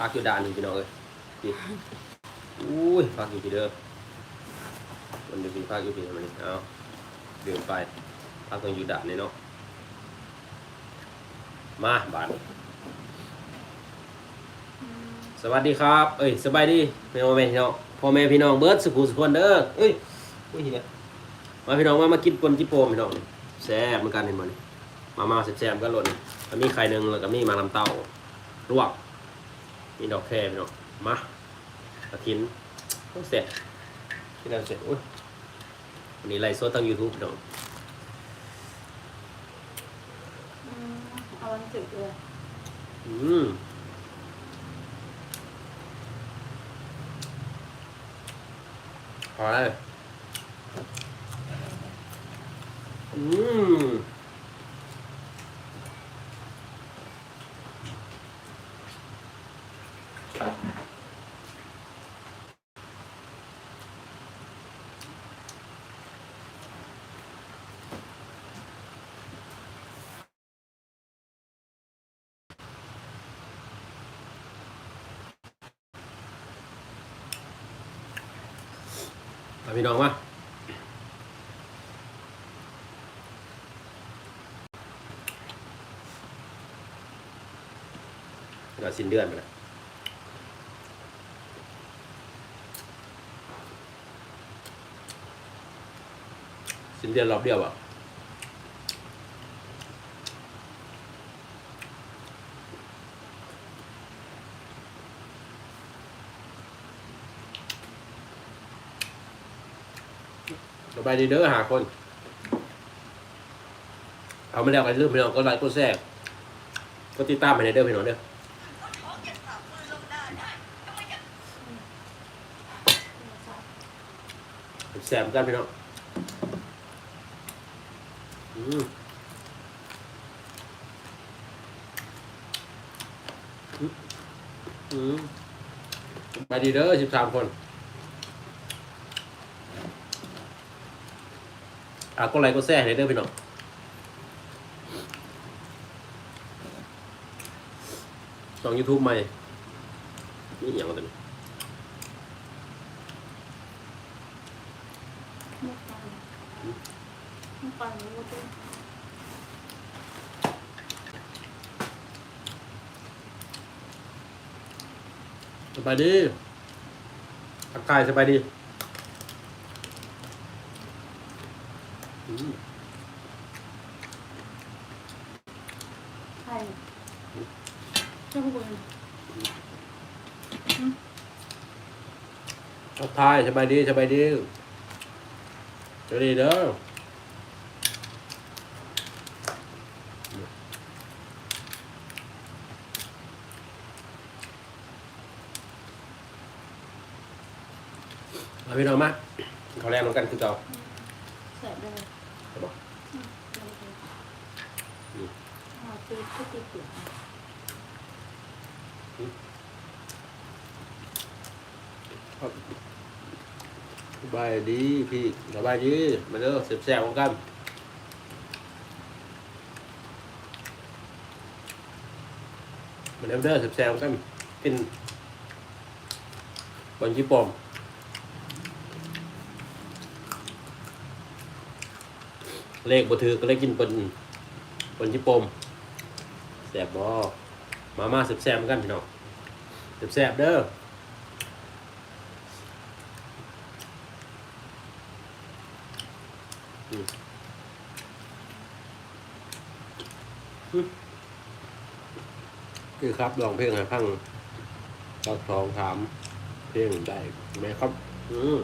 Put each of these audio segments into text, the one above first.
พักอยู่ด่านหนึ่งพี่น้องเอ้ยนี่อุ้ยพักอยู่พี่เด้อมันจะมีพักอยู่พี่มันนี่เอาเดินไปพักต้องอยู่ด่านนี่เนาะมาบานสวัสดีครับ เอ้ยสบายดีพี่น้องแม่พี่น้องพ่อแม่พี่น้องเบิร์ดสุขุสุขคนเด้อเอ้ยอุ้ยเหี้ยมาพี่น้องมามากินปนจิโปมพี่น้องแซ่บเหมือนกันเห็นบ่นี่มามาแซ่บๆกันหล่นมีไข่หนึ่งแล้วก็มีมาลำเต้าลวก มีดอกแครพี่น้องมากระถินต้องเสร็จที่เราเสร็จอุ้ยวันนี้ไลฟ์สดทาง YouTube พี่น้องอืมเอาวันสึกเลยอืมพอแล้วอืม เอาพี่น้องมาเราสิ้นเดือนไปแล้วสิ้นเดือนรอบเดียวอะ สบายดีเด้อหาคน เอาไม่แล้วกันเรื่องพี่น้องก็ไลค์ก็แซ่บก็ติดตามไปในเด้อพี่น้องเด้อแซ่บเหมือนกันพี่น้องอืมอืมสบายดีเด้อสิบสามคน อะก็ไลค์ก็แซ่ในเด้อพี่น้องช่องยูทูบใหม่นี่อย่างตัวนี้มุกปันสบายดีอากายสบายดี อืมใช่เจ้าคุณทักทายสบายดีสบายดีสบายดีเด้อเอาพี่น้องมาเขาแรงลงกันคือเก่าเสร็จเลย ใช่ปะอืมเอาไปเลยเอาตีก็ตีเปลือกสบายดีพี่สบายดีมาเด้อเสียบแสบกันมาเด้อเด้อเสียบแสบกันเป็นบอลญี่ปุ่น เลขบ่ถือก็เลยกินเป็นบอลญี่ปุ่นแสบบ่มามาเสียบแสบๆกันพี่น้องเสียบแสบๆเด้อคือครับลองเพลงให้พังก็ลองถามเพลงได้ไหมครับ อืม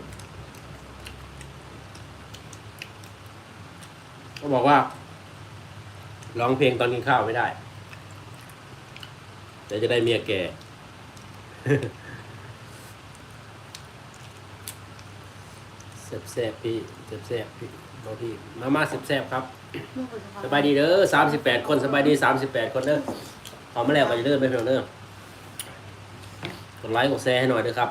ก็บอกว่าร้องเพลงตอนกินข้าวไม่ได้เดี๋ยวจะได้เมียแก่แซ่บๆพี่แซ่บๆพี่บอพี่มามาแซ่บๆครับ สบายดีเด้อสามสิบแปดคนสบายดีสามสิบแปดคนเด้อขอมาแล้วก็จะเดินไปเพียงเด้อกดไลค์กดแชร์ให้หน่อยเด้อครับ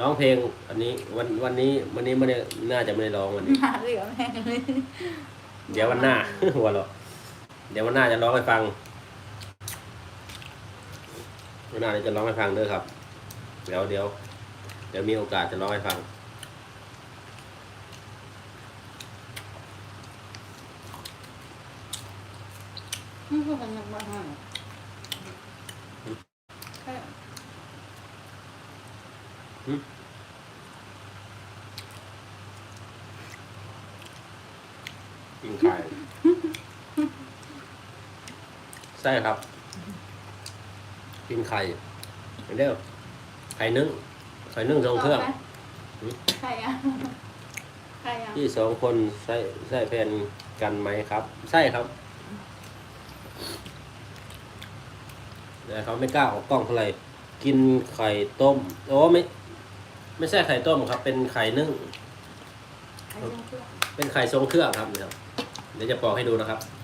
ร้องเพลงอันนี้วันวันนี้วันนี้ไม่ได้น่าจะไม่ได้ร้องวันนี้ หาเหลือแม่งเลยเดี๋ยววันหน้า หัวเราะเดี๋ยววันหน้าจะร้องให้ฟังวันหน้าจะร้องให้ฟังเด้อครับ เดี๋ยวเดี๋ยวเดี๋ยวมีโอกาสจะร้องให้ฟังนี่คือกันยังบ้าง ใช่ กินไข่ใช่ครับ กินไข่เดี๋ยวไข่นึ่งไข่นึ่งทรงเครื่องหืมใครอะใครอะที่สองคนใส่ใส่แผ่นกันไหมครับ ใช่ครับแต่เขาไม่กล้าออกกล้องเท่าไหร่กินไข่ต้มโอ้ไม่ ไม่ใช่ไข่ต้มครับ เป็นไข่นึ่งใครยังเพื่อนเป็นไข่ทรงเครื่องครับเนี่ยเดี๋ยวจะปอกให้ดูนะครับอ